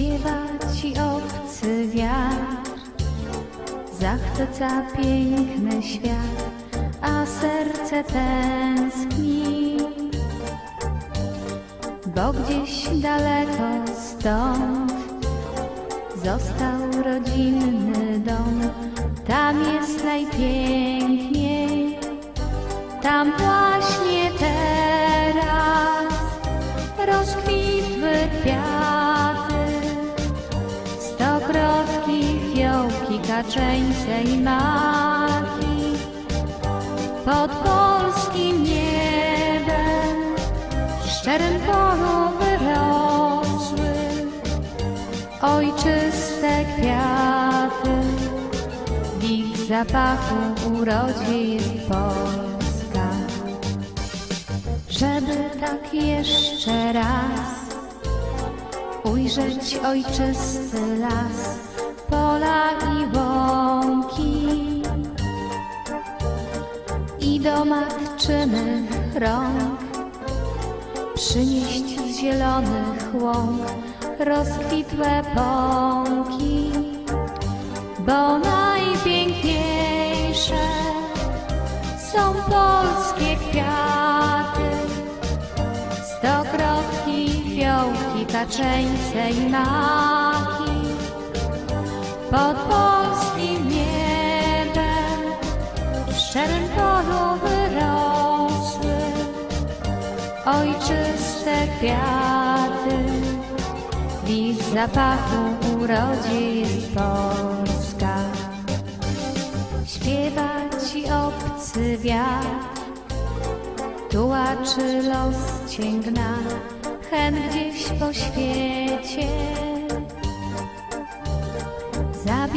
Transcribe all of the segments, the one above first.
Śpiewa ci obcy wiatr, zachwyca piękny świat, a serce tęskni. Bo gdzieś daleko stąd został rodzinny dom, tam jest najpiękniej, tam właśnie kaczeńce i maki. Pod polskim niebem w szczerym polu wyrosły ojczyste kwiaty. W ich zapachu urodzie jest Polska. Żeby tak jeszcze raz ujrzeć ojczysty las, pola i łąki. I do matczynych rąk przynieść z zielonych łąk rozkwitłe pąki, bo najpiękniejsze są polskie kwiaty, stokrotki, fiołki, kaczeńce i maki. Pod polskim niebem w szczerym polu wyrosły ojczyste kwiaty. W ich zapachu urodzie jest Polska. Śpiewa ci obcy wiatr, tułaczy los cięgna, hen gdzieś po świecie.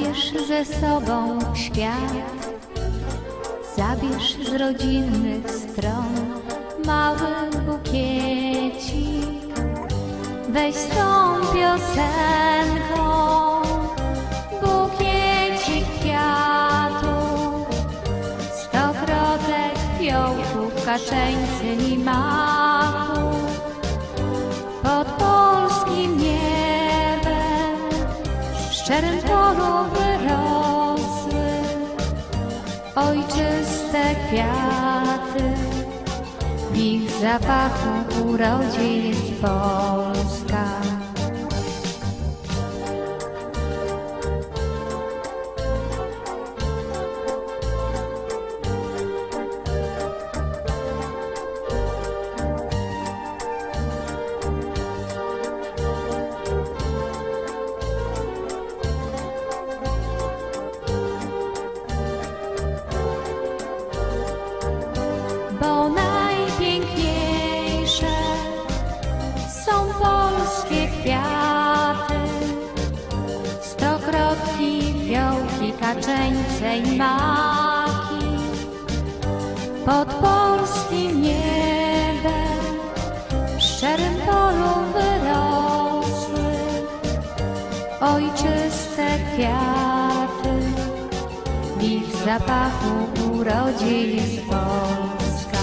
Zabierz ze sobą świat, zabierz z rodzinnych stron mały bukiecik. Weź z tą piosenką bukiecik kwiatów, stokrotek fiołków, kaczeńcy i maków. Szczerym polu wyrosły ojczyste kwiaty. W ich zapachu urodzie jest kwiaty. Stokrotki, fiołki, kaczeńce i maki. Pod polskim niebem w szczerym polu wyrosły ojczyste kwiaty. W ich zapachu urodzie jest Polska.